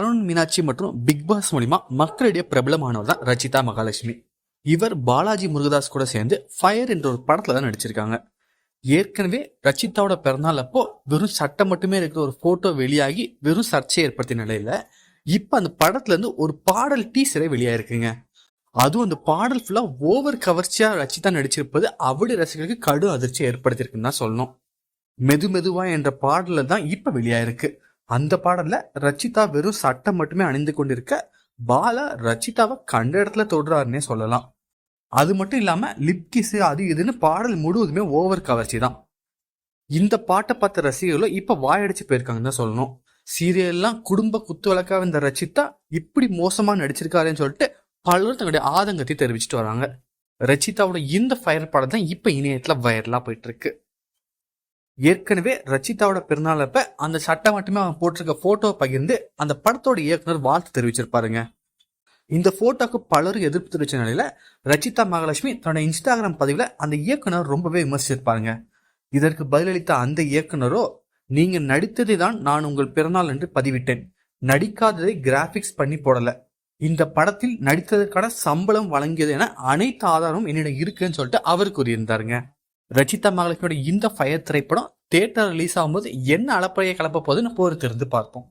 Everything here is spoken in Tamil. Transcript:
அருண் மீனாட்சி மற்றும் பிக் பாஸ் மூலிமா மக்களிடையே பிரபலமானவர் தான் ரச்சிதா மகாலட்சுமி. இவர் பாலாஜி முருகதாஸ் கூட சேர்ந்து ஃபயர் என்ற ஒரு படத்துல தான் நடிச்சிருக்காங்க. ஏற்கனவே ரச்சிதாவோட பிறந்தநாள் அப்போ வெறும் சட்டை மட்டுமே இருக்கிற ஒரு போட்டோ வெளியாகி வெறும் சர்ச்சை ஏற்படுத்திய நிலையில இப்ப அந்த படத்துல இருந்து ஒரு பாடல் டீசரே வெளியாயிருக்குங்க. அதுவும் அந்த பாடல் ஃபுல்லா ஓவர் கவர்ச்சியா ரச்சிதா நடிச்சிருப்பது அவருடைய ரசிகர்களுக்கு கடு அதிர்ச்சி ஏற்படுத்தியிருக்குன்னு தான் சொல்லணும். மெது மெதுவா என்ற பாடல தான் இப்ப வெளியாயிருக்கு. அந்த பாடல்ல ரச்சிதா வெறும் சட்டை மட்டுமே அணிந்து கொண்டிருக்க பாலா ரச்சிதாவை கண்ட இடத்துல தொடுறாருன்னே சொல்லலாம். அது மட்டும் இல்லாம லிப்கிஸ் அது இதுன்னு பாடல் முழுவதுமே ஓவர் கவர்ச்சி தான். இந்த பாட்டை பார்த்த ரசிகர்களும் இப்ப வாயடிச்சு போயிருக்காங்கன்னு தான் சொல்லணும். சீரியல்லாம் குடும்ப குத்து வழக்காக இந்த ரச்சிதா இப்படி மோசமா நடிச்சிருக்காருன்னு சொல்லிட்டு பலரும் தங்களுடைய ஆதங்கத்தை தெரிவிச்சிட்டு வராங்க. ரச்சிதாவோட இந்த ஃபயர் பாடம் தான் இப்ப இணையத்துல வைரலா போயிட்டு இருக்கு. ஏற்கனவே ரச்சிதாவோட பிறந்தநாள் அப்ப அந்த சட்டை மட்டுமே அவன் போட்டிருக்க போட்டோ பகிர்ந்து அந்த படத்தோட இயக்குனர் வாழ்த்து தெரிவிச்சிருப்பாருங்க. இந்த போட்டோக்கு பலரும் எதிர்ப்பு தெரிவிச்ச நிலையில ரச்சிதா மகாலட்சுமி தன்னோட இன்ஸ்டாகிராம் பதிவுல அந்த இயக்குனர் ரொம்பவே விமர்சிச்சிருப்பாருங்க. இதற்கு பதிலளித்த அந்த இயக்குனரோ நீங்க நடித்ததை தான் நான் உங்கள் பிறநாள் என்று பதிவிட்டேன். நடிக்காததை கிராபிக்ஸ் பண்ணி போடல. இந்த படத்தில் நடித்ததற்கான சம்பளம் வழங்கியது என அனைத்து ஆதாரமும் என்னிடம் இருக்குன்னு சொல்லிட்டு அவர் கூறியிருந்தாருங்க. ரச்சிதா மகாலட்சுமியோட இந்த ஃபயர் திரைப்படம் தேட்டர் ரிலீஸ் ஆகும்போது என்ன அளப்பறையை கலப்ப போகுதுன்னு பொறுத்திருந்து பார்ப்போம்.